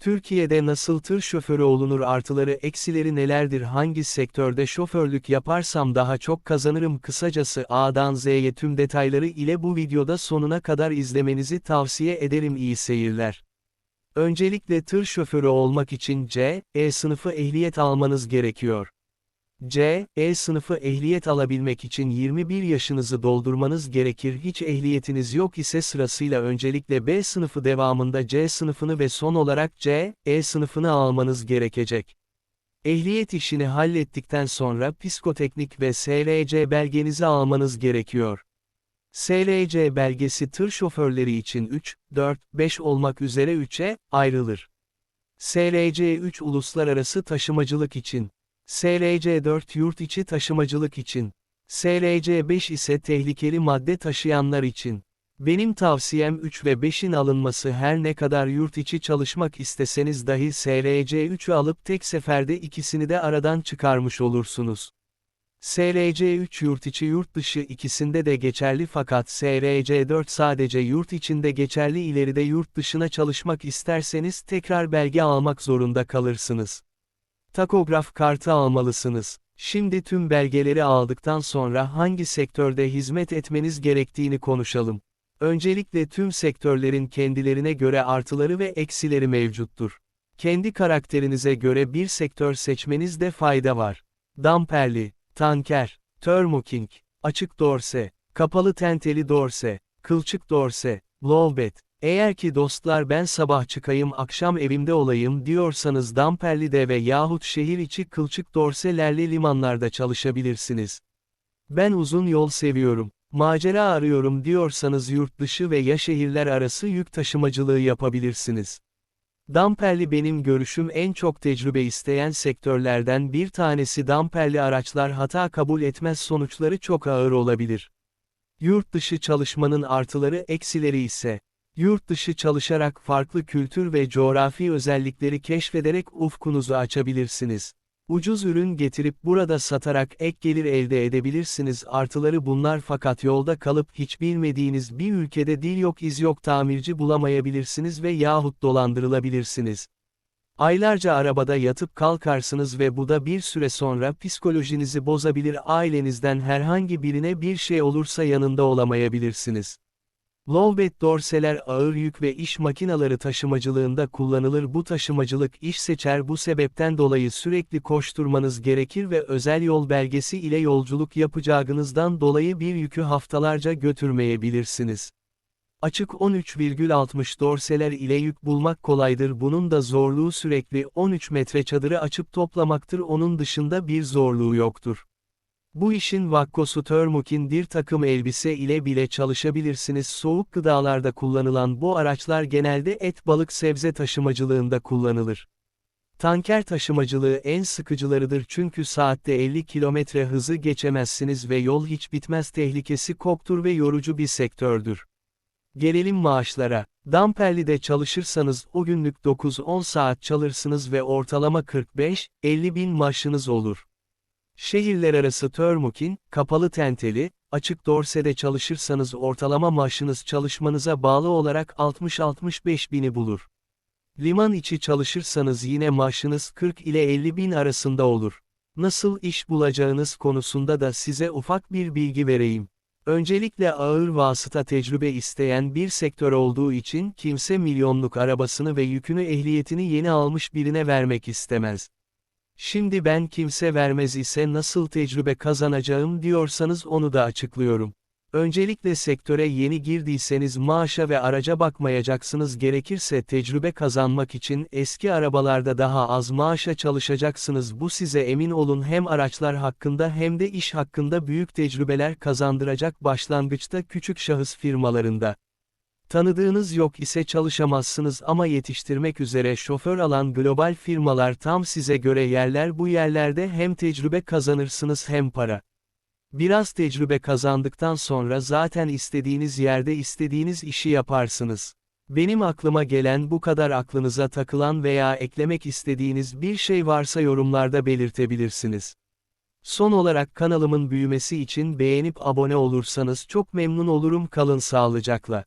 Türkiye'de nasıl tır şoförü olunur artıları eksileri nelerdir hangi sektörde şoförlük yaparsam daha çok kazanırım kısacası A'dan Z'ye tüm detayları ile bu videoda sonuna kadar izlemenizi tavsiye ederim iyi seyirler. Öncelikle tır şoförü olmak için C, E sınıfı ehliyet almanız gerekiyor. C, E sınıfı ehliyet alabilmek için 21 yaşınızı doldurmanız gerekir. Hiç ehliyetiniz yok ise sırasıyla öncelikle B sınıfı devamında C sınıfını ve son olarak C, E sınıfını almanız gerekecek. Ehliyet işini hallettikten sonra psikoteknik ve SRC belgenizi almanız gerekiyor. SRC belgesi tır şoförleri için 3, 4, 5 olmak üzere 3'e ayrılır. SRC 3 uluslararası taşımacılık için. SRC 4 yurt içi taşımacılık için. SRC 5 ise tehlikeli madde taşıyanlar için. Benim tavsiyem 3 ve 5'in alınması her ne kadar yurt içi çalışmak isteseniz dahi SRC 3'ü alıp tek seferde ikisini de aradan çıkarmış olursunuz. SRC 3 yurt içi yurt dışı ikisinde de geçerli fakat SRC 4 sadece yurt içinde geçerli ileride yurt dışına çalışmak isterseniz tekrar belge almak zorunda kalırsınız. Takograf kartı almalısınız. Şimdi tüm belgeleri aldıktan sonra hangi sektörde hizmet etmeniz gerektiğini konuşalım. Öncelikle tüm sektörlerin kendilerine göre artıları ve eksileri mevcuttur. Kendi karakterinize göre bir sektör seçmenizde fayda var. Damperli, tanker, thermoking, açık dorse, kapalı tenteli dorse, kılçık dorse, lowbed, eğer ki dostlar ben sabah çıkayım akşam evimde olayım diyorsanız Damperli'de ve yahut şehir içi kılçık dorselerle limanlarda çalışabilirsiniz. Ben uzun yol seviyorum, macera arıyorum diyorsanız yurt dışı ve ya şehirler arası yük taşımacılığı yapabilirsiniz. Damperli benim görüşüm en çok tecrübe isteyen sektörlerden bir tanesi damperli araçlar hata kabul etmez sonuçları çok ağır olabilir. Yurt dışı çalışmanın artıları eksileri ise, Yurt dışı çalışarak farklı kültür ve coğrafi özellikleri keşfederek ufkunuzu açabilirsiniz. Ucuz ürün getirip burada satarak ek gelir elde edebilirsiniz. Artıları bunlar fakat yolda kalıp hiç bilmediğiniz bir ülkede dil yok iz yok tamirci bulamayabilirsiniz ve yahut dolandırılabilirsiniz. Aylarca arabada yatıp kalkarsınız ve bu da bir süre sonra psikolojinizi bozabilir ailenizden herhangi birine bir şey olursa yanında olamayabilirsiniz. Lowbed dorseler ağır yük ve iş makinaları taşımacılığında kullanılır bu taşımacılık iş seçer bu sebepten dolayı sürekli koşturmanız gerekir ve özel yol belgesi ile yolculuk yapacağınızdan dolayı bir yükü haftalarca götürmeyebilirsiniz. Açık 13,60 dorseler ile yük bulmak kolaydır bunun da zorluğu sürekli 13 metre çadırı açıp toplamaktır onun dışında bir zorluğu yoktur. Bu işin vakkosu Thermokin bir takım elbise ile bile çalışabilirsiniz. Soğuk gıdalarda kullanılan bu araçlar genelde et balık sebze taşımacılığında kullanılır. Tanker taşımacılığı en sıkıcılarıdır çünkü saatte 50 kilometre hızı geçemezsiniz ve yol hiç bitmez tehlikesi koktur ve yorucu bir sektördür. Gelelim maaşlara. Damperli'de çalışırsanız o günlük 9-10 saat çalışırsınız ve ortalama 45-50 bin maaşınız olur. Şehirler arası Thermokin, kapalı tenteli, açık dorsede çalışırsanız ortalama maaşınız çalışmanıza bağlı olarak 60-65 bini bulur. Liman içi çalışırsanız yine maaşınız 40 ile 50 bin arasında olur. Nasıl iş bulacağınız konusunda da size ufak bir bilgi vereyim. Öncelikle ağır vasıta tecrübe isteyen bir sektör olduğu için kimse milyonluk arabasını ve yükünü ehliyetini yeni almış birine vermek istemez. Şimdi ben kimse vermez ise nasıl tecrübe kazanacağım diyorsanız onu da açıklıyorum. Öncelikle sektöre yeni girdiyseniz maaşa ve araca bakmayacaksınız gerekirse tecrübe kazanmak için eski arabalarda daha az maaşa çalışacaksınız bu size emin olun hem araçlar hakkında hem de iş hakkında büyük tecrübeler kazandıracak başlangıçta küçük şahıs firmalarında. Tanıdığınız yok ise çalışamazsınız ama yetiştirmek üzere şoför alan global firmalar tam size göre yerler bu yerlerde hem tecrübe kazanırsınız hem para. Biraz tecrübe kazandıktan sonra zaten istediğiniz yerde istediğiniz işi yaparsınız. Benim aklıma gelen bu kadar aklınıza takılan veya eklemek istediğiniz bir şey varsa yorumlarda belirtebilirsiniz. Son olarak kanalımın büyümesi için beğenip abone olursanız çok memnun olurum kalın sağlıcakla.